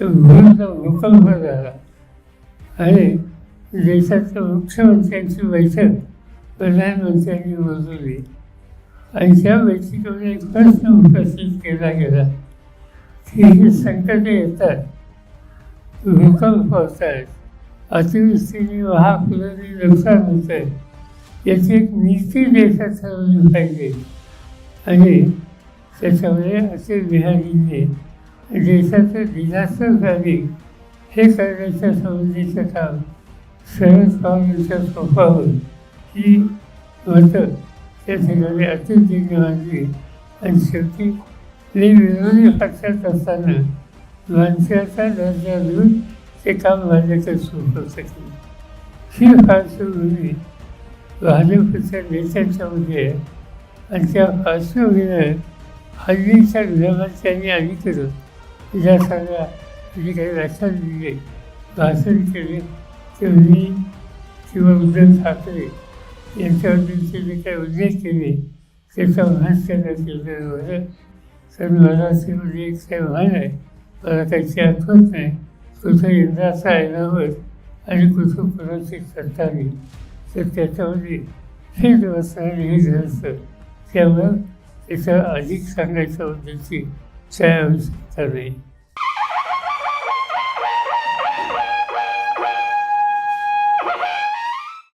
तर विरोध भूकंप झाला. आणि देशाच्या मुख्यमंत्र्यांची बैठक प्रधानमंत्र्यांनी बोलवली. आणि त्या बैठकीमध्ये एक प्रश्न उपस्थित केला गेला. की हे संकटे येतात. भूकंप होत आहेत अतिवृष्टीने महापुराने नुकसान होत. आहे याची एक नीती देशात ठरवली पाहिजे. आणि त्याच्यामुळे असे बिहारीने देशाचं डिझास्टर झाली हे करण्याच्या संबंधीचं काम शरद पवारांच्या सोपावर ही मतं त्या ठिकाणी अतिशय मांडली आणि शेवटी ते विरोधी पक्षात असताना माणसाचा दर्जा देऊन ते काम माझ्याकडे सोपवू शकले ही पार्श्वभूमी भाजपच्या नेत्यांच्यामध्ये आहे. आणि त्या पार्श्वभूमीवर हल्लीच्या गृहमंत्र्यांनी अलीकडं ज्या सगळ्या जे काही व्याख्यान दिले भाषण केले ते मी किंवा उद्धव ठाकरे यांच्याबद्दलचे जे काही उल्लेख केले. त्याचा भास त्यांना केलेलं होतं तर मराठीमध्ये एक काही भान आहे मला त्याची आठवत नाही. कुठं इंद्राचा ऐनावत आणि कुठं कुणाची येईल तर त्याच्यामध्ये हे दिवस हे दिवस त्यामुळं त्याचं अधिक सांगायच्या बद्दलची काय आवश्यकता नाही